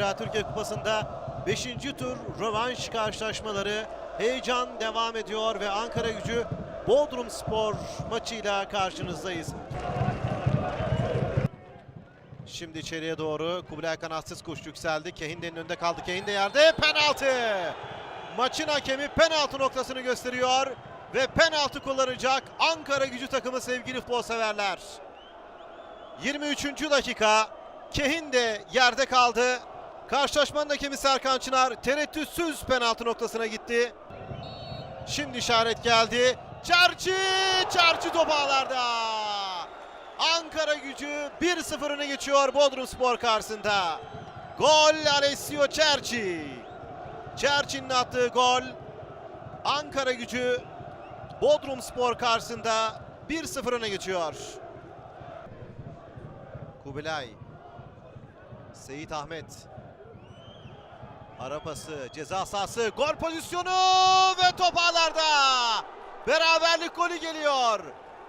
Zira Türkiye Kupası'nda 5. tur rövanş karşılaşmaları heyecan devam ediyor ve Ankara gücü Bodrum Spor maçıyla karşınızdayız. Şimdi içeriye doğru Kubilay kanatsız kuş yükseldi. Kehinde'nin önünde kaldı. Kehinde yerde penaltı. Maçın hakemi penaltı noktasını gösteriyor ve penaltı kullanacak Ankara gücü takımı sevgili futbol severler. 23. dakika Kehinde yerde kaldı. Karşılaşmanın hakemi Serkan Çınar tereddütsüz penaltı noktasına gitti. Şimdi işaret geldi. Çerçi, Çerçi top ağlarda. Ankara gücü 1-0 öne geçiyor Bodrum Spor karşısında. Gol Alessio Çerçi. Çerçi'nin attığı gol. Ankara gücü Bodrum Spor karşısında 1-0 öne geçiyor. Kubilay. Seyit Ahmet. Ara ceza sahası, gol pozisyonu ve top ağlarda. Beraberlik golü geliyor.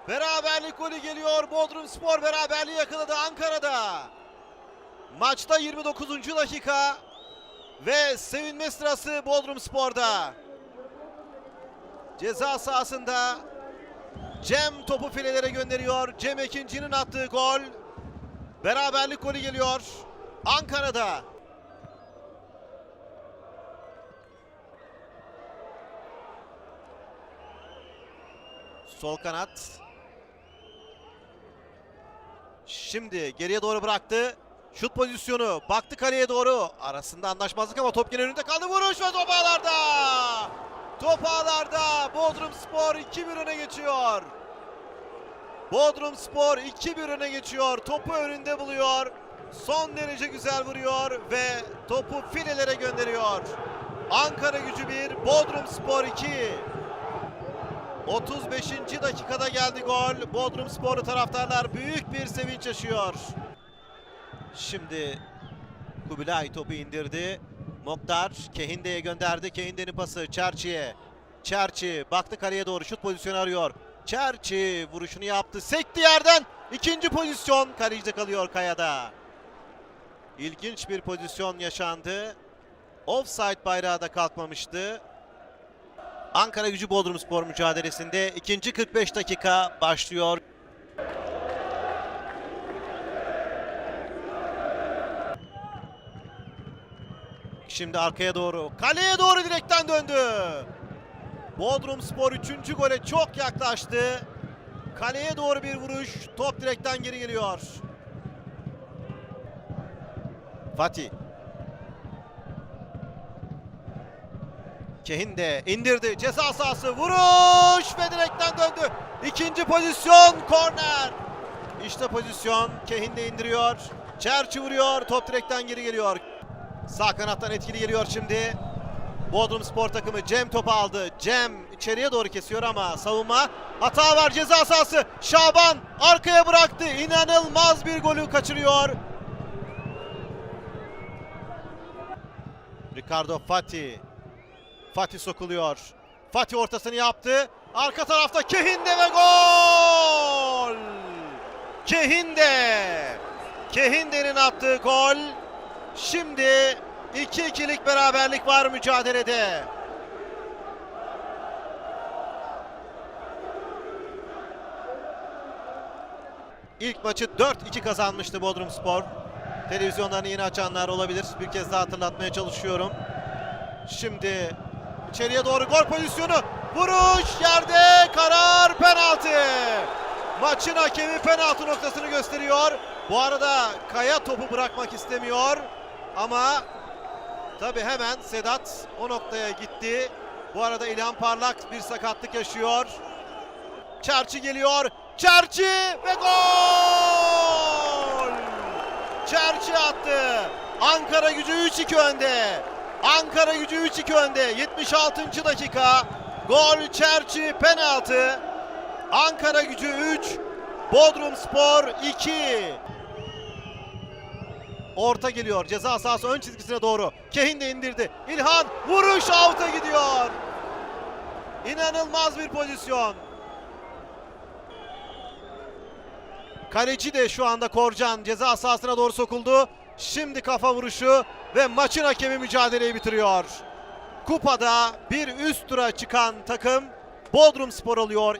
Beraberlik golü geliyor. Bodrum Spor beraberliği yakaladı Ankara'da. Maçta 29. dakika ve sevinme sırası Bodrum Spor'da. Ceza sahasında Cem topu filelere gönderiyor. Cem Ekinci'nin attığı gol. Beraberlik golü geliyor. Ankara'da. Sol kanat. Şimdi geriye doğru bıraktı. Şut pozisyonu. Baktı kaleye doğru. Arasında anlaşmazlık ama top yine önünde kaldı. Vuruş ve top ağlarda. Top ağlarda. Bodrum Spor 2-1 öne geçiyor. Bodrum Spor 2-1 öne geçiyor. Topu önünde buluyor. Son derece güzel vuruyor ve topu filelere gönderiyor. Ankara gücü 1, Bodrum Spor 2. 35. dakikada geldi gol. Bodrum Sporlu taraftarlar büyük bir sevinç yaşıyor. Şimdi Kubilay topu indirdi. Moktar Kehinde'ye gönderdi. Kehinde'nin pası Çerçi'ye. Çerçi baktı kaleye doğru şut pozisyonu arıyor. Çerçi vuruşunu yaptı. Sekti yerden. İkinci pozisyon kalecide kalıyor Kaya'da. İlginç bir pozisyon yaşandı. Offside bayrağı da kalkmamıştı. Ankara gücü Bodrum Spor mücadelesinde ikinci 45 dakika başlıyor. Şimdi arkaya doğru, kaleye doğru direkten döndü. Bodrum Spor 3. gole çok yaklaştı. Kaleye doğru bir vuruş, top direkten geri geliyor. Fatih. Kehin de indirdi. Ceza sahası vuruş ve direkten döndü. İkinci pozisyon korner. İşte pozisyon. Kehin de indiriyor. Çerçi vuruyor. Top direkten geri geliyor. Sağ kanattan etkili geliyor şimdi. Bodrum Spor takımı Cem topu aldı. Cem içeriye doğru kesiyor ama savunma hata var ceza sahası. Şaban arkaya bıraktı. İnanılmaz bir golü kaçırıyor. Ricardo Fatih. Fatih sokuluyor. Fatih ortasını yaptı. Arka tarafta Kehinde ve gol! Kehinde! Kehinde'nin attığı gol. Şimdi 2-2'lik beraberlik var mücadelede. İlk maçı 4-2 kazanmıştı Bodrum Spor. Televizyonlarını yeni açanlar olabilir. Bir kez daha hatırlatmaya çalışıyorum. Şimdi içeriye doğru gol pozisyonu. Vuruş yerde karar penaltı. Maçın hakemi penaltı noktasını gösteriyor. Bu arada Kaya topu bırakmak istemiyor. Ama tabi hemen Sedat o noktaya gitti. Bu arada İlhan Parlak bir sakatlık yaşıyor. Çerçi geliyor. Çerçi ve gol! Çerçi attı. Ankara gücü 3-2 önde. Ankara gücü 3-2 önde. 76. dakika. Gol Çerçi penaltı. Ankara gücü 3, Bodrum Spor 2. Orta geliyor. Ceza sahası ön çizgisine doğru. Kehin de indirdi. İlhan vuruş out'a gidiyor. İnanılmaz bir pozisyon. Kaleci de şu anda Korcan ceza sahasına doğru sokuldu. Şimdi kafa vuruşu ve maçın hakemi mücadeleyi bitiriyor. Kupada bir üst tura çıkan takım Bodrum Spor oluyor.